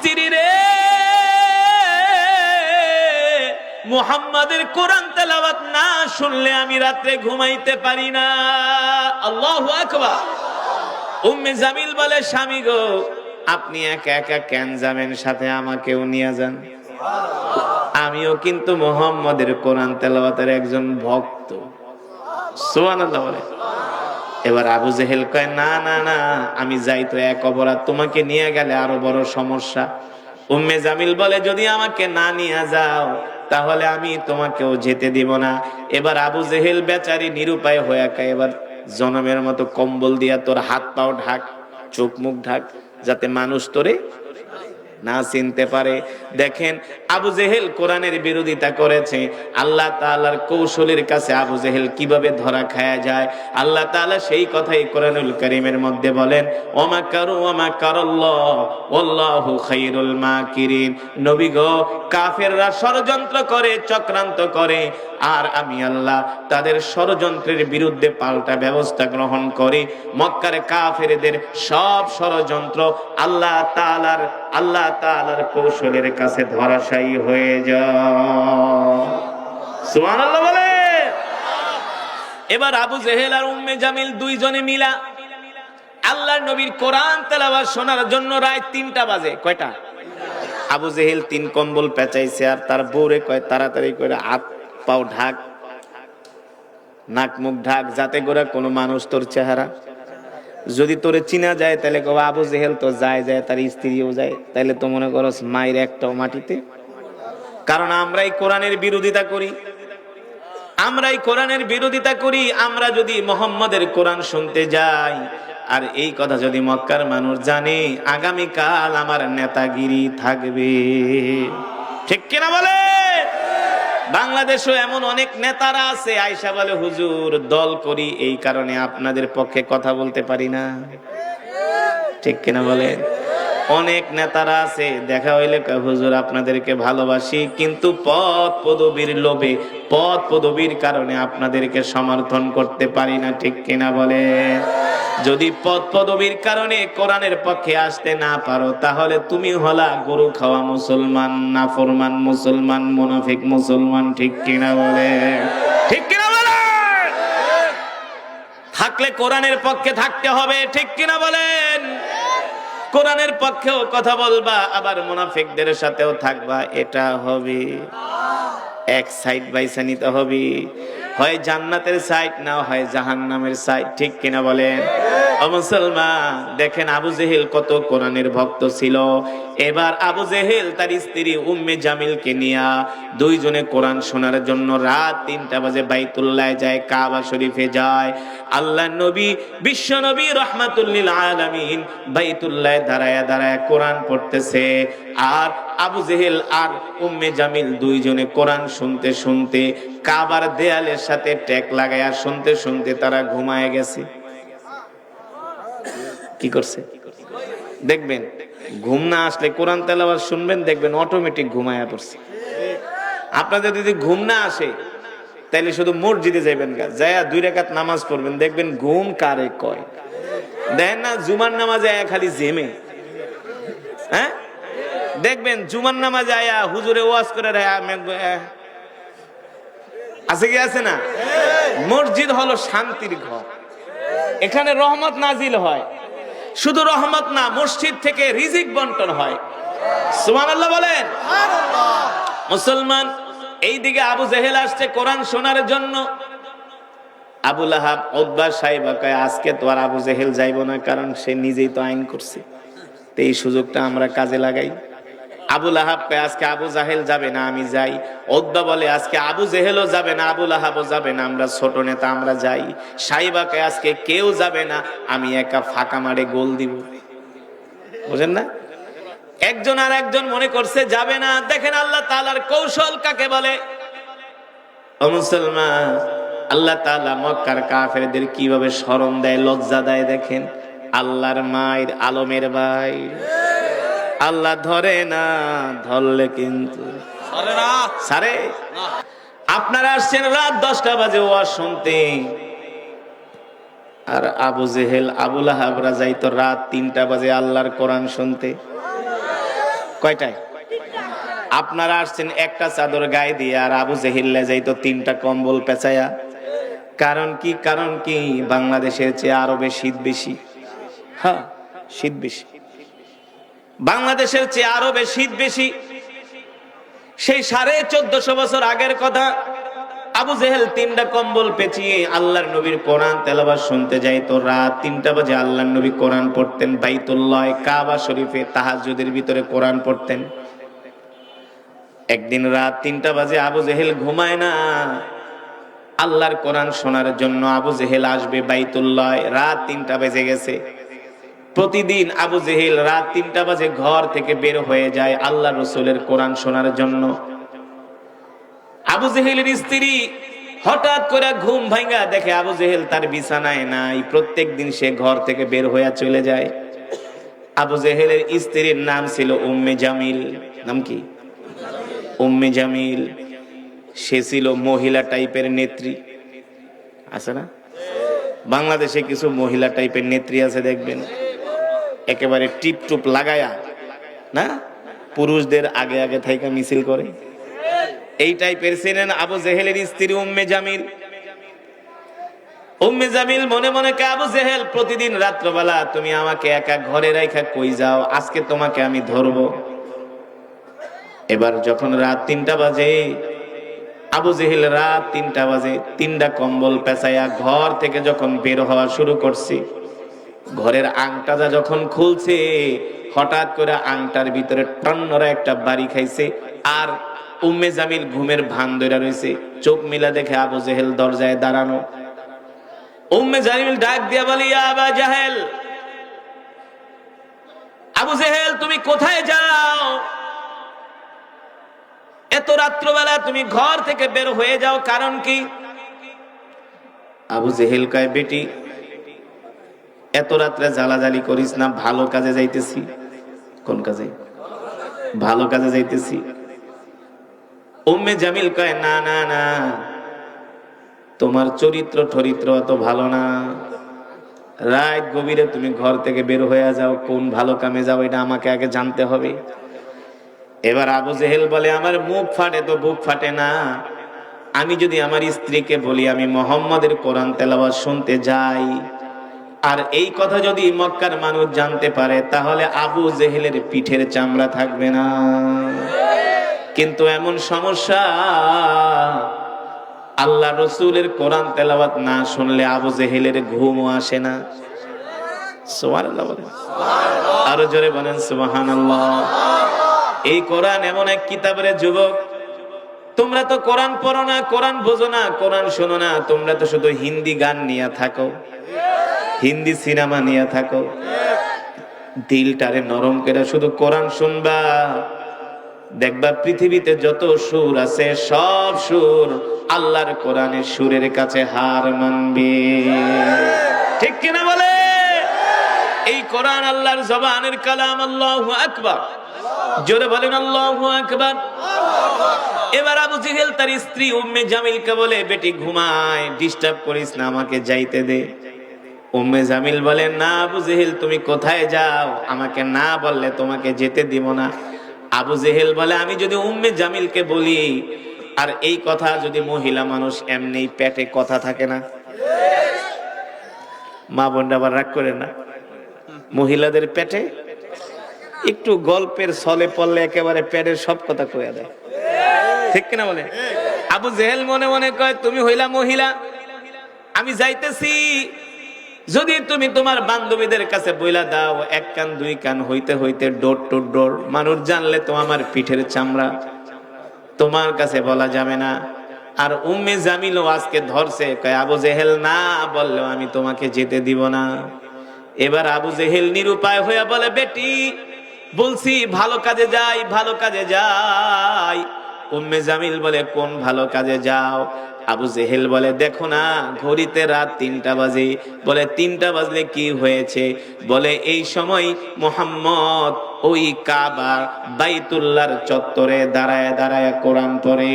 স্ত্রী রে। মুহাম্মাদের কোরআন তেলাওয়াত না শুনলে আমি রাত্রে ঘুমাইতে পারি না। আল্লাহু আকবার। উম্মে জামিল বলে, স্বামী গো, আপনি একা একা কেন যাবেন? সাথে আমাকেও নিয়ে যান। আমিও কিন্তু মোহাম্মদের কোরআন তেলাওয়াতের একজন ভক্ত। সুবহানাল্লাহ বলে। এবার আবু জেহেল কয়, না না না, আমি যাই তো এক অপরাধ। তোমাকে নিয়ে গেলে আরও বড় সমস্যা। উম্মে জামিল বলে, যদি আমাকে না নিয়ে যাও, তাহলে আমি তোমাকেও যেতে দিব না। এবার আবু জেহেল বেচারি নিরুপায় হয়ে একা এবার জনমের মতো কম্বল দিয়া তোর হাত পাও ঢাক চোখ মুখ ঢাক, যাতে মানুষ তোরে না চিনতে পারে। দেখেন, আবু জেহেল কোরআনের বিরোধিতা করেছে। আল্লাহ তাআলার কৌশলের কাছে আবু জেহেল কীভাবে ধরা খায়া যায়? আল্লাহ তাআলা সেই কথাই কোরআনুল কারীমের মধ্যে বলেন, ওমা কারু, ওমা কারাল্লাহ কাফেররা ষড়যন্ত্র করে, চক্রান্ত করে, আর আমি আল্লাহ তাদের ষড়যন্ত্রের বিরুদ্ধে পাল্টা ব্যবস্থা গ্রহণ করি। মক্কার কাফেরদের সব ষড়যন্ত্র আল্লাহ তাআলার আল্লাহ তাআলার কৌশলের কাছে ধরাশায়ী হয়ে সুবহানাল্লাহ বলে এবার আবু জেহেল আর উম্মে জামিল দুইজনে মিলা আল্লাহর নবীর কোরআন তেলাওয়াত শোনার জন্য রায় তিনটা বাজে, কয়টা? আবু জেহেল তিন কম্বল পেঁচাইছে আর তার বউরে কয়, তাড়াতাড়ি করে হাত পাও ঢাক, নাক মুখ ঢাক, যাতে করে কোনো মানুষ তোর চেহারা যদি তোরে চিনা যায়, তাহলে কবা, আবু জেহেল তো যায় যায়, তার স্ত্রীও যায়। তাহলে তো মনে করো মায়ের একটাও মাটিতে। কারণ আমরাই কোরআনের বিরোধিতা করি। আমরাই কোরআনের বিরোধিতা করি, আমরা যদি মোহাম্মদের কোরআন শুনতে যাই। আর এই কথা যদি মক্কার মানুষ জানে, আগামীকাল আমার নেতাগিরি থাকবে। ঠিক কিনা বলে? বাংলাদেশও এমন অনেক নেতারা আছে আয়সা বলে, হুজুর, দল করি, এই কারণে আপনাদের পক্ষে কথা বলতে পারি না। ঠিক কিনা বলেন? অনেক নেতারা আছে, দেখা হইলে হুজুর, আপনাদেরকে ভালোবাসি, কিন্তু পদ পদবীর লোভে পদ পদবীর কারণে আপনাদেরকে সমর্থন করতে পারি না। ঠিক কিনা বলে যদি পদ পদবীর কারণে কোরআনের পক্ষে আসতে না পারো, তাহলে তুমি হলা গরু খাওয়া মুসলমান, নাফরমান মুসলমান, মুনাফিক মুসলমান, ঠিক কিনা বলে? ঠিক কিনা বলে? থাকলে কোরআনের পক্ষে থাকতে হবে, ঠিক কিনা বলেন? কোরআনের পক্ষেও কথা বলবা, আবার মুনাফিকদের সাথেও থাকবা, এটা হবে। এক সাইড বাইসা নিতে হবে। হয় জান্নাতের সাইড না হয় জাহান্নামের সাইড, ঠিক কিনা বলেন? মুসলমান, দেখেন আবু জেহেল কত কোরআনের ভক্ত ছিল। এবার আবু জেহেল তার স্ত্রী উম্মে জামিলকে নিয়া দুইজনে কোরআন শোনার জন্য রাত তিনটা বাজে বাইতুল্লাহ যায়, কাবা শরীফে যায়। আল্লাহ নবী, বিশ্ব নবী রহমাতুল্লিল আলামিন বাইতুল্লাহ দাঁড়ায় দাঁড়ায় কোরআন পড়তেছে। আর আবু জেহেল আর উম্মে জামিল দুইজনে কোরআন শুনতে শুনতে কাবার দেয়ালের সাথে ট্যাক লাগায়া শুনতে শুনতে তারা ঘুমায় গেছে। কি করছে? দেখবেন, ঘুম না আসলে কোরআন তেলাওয়াত শুনবেন, দেখবেন অটোমেটিক ঘুমায়া পড়ছে। আপনাদের যদি ঘুম না আসে, তাইলে শুধু মসজিদে যাইবেন গা যায়া দুই রেখাত নামাজ পড়বেন, দেখবেন ঘুম কারে কয়? দেখেন না জুমার নামাজে আয়া খালি জেমে। হ্যাঁ? দেখবেন জুমার নামাজে আয়া হুজুরে ওয়াজ করে আছে কি আছে না? মসজিদ হলো শান্তির ঘর। এখানে রহমত নাজিল হয়। শুধু রহমত না, মসজিদ থেকে রিজিক বন্টন হয়। সুবহানাল্লাহ বলেন। মুসলমান এই দিকে আবু জেহেল আসছে কোরআন শোনার জন্য। আবু লাহাব উদ্বা সাহেবা আজকে তো আর আবু জেহেল যাইব না, কারণ সে নিজেই তো আইন করছে। তো এই সুযোগটা আমরা কাজে লাগাই। আবুল আহাব আজকে আবু জাহেল যাবে না, আমি যাই। ওদ্বা বলে, আজকে আবু জেহেলও যাবে না আবুল আহাবও যাবে না, আমরা ছোট নেতা, আমরা যাই। সাইবা কয়, আজকে কেউ যাবে না, আমি একা ফাঁকা মারে গোল দিব। বুঝেন না? একজন আর একজন মনে করছে, যাবে না। দেখেন আল্লাহ তালার কৌশল কাকে বলে? মুসলমান, আল্লাহ তালা মক্কার কাফেরদের কীভাবে স্মরণ দেয়, লজ্জা দেয় দেখেন? আল্লাহর মায়ের আলমের ভাই। আল্লাহ ধরে না ধরলে কিন্তু। সারে? আপনারা আসছেন রাত দশটা বাজে ওয়াজ শুনতে। আর আবু জেহেল আবুল আহাবরা যাইতো রাত তিনটা বাজে আল্লাহর কোরআন শুনতে। কয়টায়? আপনারা আসছেন একটা চাদর গায়ে দিয়ে আর আবু জেহিল্লা যাইতো তিনটা কম্বল পেঁচায়া। কারণ কি কারণ কি বাংলাদেশের চেয়ে আরবে শীত বেশি। হ্যাঁ শীত বেশি। বাংলাদেশের চেয়ে আরও বেশি বেশি। সেই সাড়ে চোদ্দশো বছর আগের কথা, আবু জেহেল তিনটা কম্বল পেঁচিয়ে আল্লাহর নবীর কোরআন তেলাবাস শুনতে যাইতো রাত তিনটা বাজে আল্লাহর নবী কোরআন পড়তেন বাইতুল্লাহ কাবা শরীফে তাহাজুদের ভিতরে কোরআন পড়তেন। একদিন রাত তিনটা বাজে আবু জেহেল ঘুমায় না। আল্লাহর কোরআন শোনার জন্য আবু জেহেল আসবে বাইতুল্লাহ। রাত তিনটা বেজে গেছে। প্রতিদিন আবু জেহেল রাত তিনটা বাজে ঘর থেকে বের হয়ে যায় আল্লাহ রসুলের কোরআন শোনার জন্য। আবু জেহেলের স্ত্রী হঠাৎ করে ঘুম ভাঙ্গা দেখে আবু জেহেল তার বিছানায় নাই, প্রত্যেক দিন সে ঘর থেকে বের হইয়া চলে যায়। আবু জেহেলের স্ত্রীর নাম ছিল উম্মে জামিল। নাম কি? উম্মে জামিল। সে ছিল মহিলা টাইপের নেত্রী। আছে না? বাংলাদেশে কিছু মহিলা টাইপের নেত্রী আছে দেখবেন। একেবারে টিপ টুপ লাগায়া, না? পুরুষদের আগে আগে থাইকা মিছিল করে। এই টাইপের ছিলেন আবু জেহেলের স্ত্রী উম্মে জামিল। উম্মে জামিল মনে মনে কে, আবু জেহেল, প্রতিদিন রাত্রবেলা তুমি আমাকে একা ঘরে রাইখা কই যাও? আজকে তোমাকে আমি ধরবো। এবার যখন রাত তিনটা বাজে, আবু জেহেল রাত তিনটা বাজে, তিনটা কম্বল পেঁচাইয়া ঘর থেকে যখন বের হওয়া শুরু করছে ঘরের আংটাটা যখন খুলছে, হঠাৎ করে আংটার ভিতরে টন্নরা একটা বাড়ি খাইছে, আর উম্মে জামিল ঘুমের ভান ধরে রয়েছে চোখ মিলা দেখে আবু জেহেল দরজায় দাঁড়ানো। উম্মে জামিল ডাক দিয়া বলি আবা জাহেল, আবু জেহেল, তুমি কোথায় যাও? এত রাত্রবেলা তুমি ঘর থেকে বের হয়ে যাও, কারণ কি? আবু জেহেল কয়, বেটি এত রাত্রে জ্বালাজালি করিস না, ভালো কাজে যাইতেছি। কোন কাজে? ভালো কাজে যাইতেছি। উম্মে জামিল কয়, না না না, তোমার চরিত্র ঠরিত্র অত ভালো না। রাত গভীরে তুমি ঘর থেকে বের হয়ে যাও, কোন ভালো কামে যাও, এটা আমাকে আগে জানতে হবে। এবার আবু জেহেল বলে, আমার মুখ ফাটে তো বুক ফাটে না। আমি যদি আমার স্ত্রীকে বলি, আমি মোহাম্মদের কোরআন তেলাওয়াত শুনতে যাই আর এই কথা যদি মক্কার মানুষ জানতে পারে, তাহলে আবু জেহেলের পিঠের চামড়া থাকবে না। কিন্তু এমন সমস্যা, আল্লাহ রসুলের কোরআন তেলাওয়াত না শুনলে আবু জেহেলের ঘুমও আসে না। আরও জোরে বলেন, সুবহানাল্লাহ। এই কোরআন এমন এক কিতাবের যুবক। তোমরা তো কোরআন পড়ো না, কোরআন বোঝো না, কোরআন শোনো না, তোমরা তো শুধু হিন্দি গান নিয়ে থাকো। হিন্দি সিনেমা নিয়ে থাকো। দিলটারে নরম করে শুধু কোরআন শুনবা। দেখবা পৃথিবীতে যত সুর আছে, সব সুর আল্লাহর কোরআনের সুরের কাছে হার মানবে। ঠিক কিনা বলে? এই কোরআন আল্লাহর জবানের কালাম আল্লাহু আকবার। জোরে বলেন আল্লাহু আকবার। এবার আবু জিহেল তার স্ত্রী উম্মে জামিলকে বলে, বেটি, ঘুমায়, ডিস্টার্ব করিস না, আমাকে যাইতে দে। উম্মে জামিল বলে না আবু জেহেল তুমি কোথায় যাও? আমাকে না বললে তোমাকে যেতে দিব না। আবু জেহেল বলে আমি যদি উম্মে জামিলকে বলি আর এই কথা যদি মহিলা মানুষ এমনি পেটে কথা থাকে না? মা বোনরা আবার রাগ করে না? মহিলাদের পেটে একটু গল্পের ছলে পড়লে একেবারে পেটের সব কথা কয়ে দেয়। ঠিক কিনা বলে? আবু জেহেল মনে মনে কয় তুমি হইলা মহিলা আমি যাইতেছি যদি তুমি তোমার বান্ধবীদের কাছে বইলা দাও, এক কান, দুই কান, হইতে হইতে ডোর টু ডোর, মানুষ জানলে তো আমার পিঠের চামড়া। তোমার কাছে বলা যাবে না। আর উম্মে জামিলও আজকে ধরছে, কয়, আবু জেহেল না বললেও আমি তোমাকে যেতে দিব না। এবার আবু জেহেল নিরুপায় হইয়া বলে, বেটি, বলছি ভালো কাজে যাই, ভালো কাজে যাই। উম্মে জামিল বলে, কোন ভালো কাজে যাও? আবু জেহেল বলে, দেখো না, ঘড়িতে রাত তিনটা বাজে। বলে, তিনটা বাজলে কি হয়েছে? বলে, এই সময় মোহাম্মদ ওই কাবার বাইতুল্লার চত্বরে দাঁড়ায় দাঁড়ায় কোরআন পড়ে।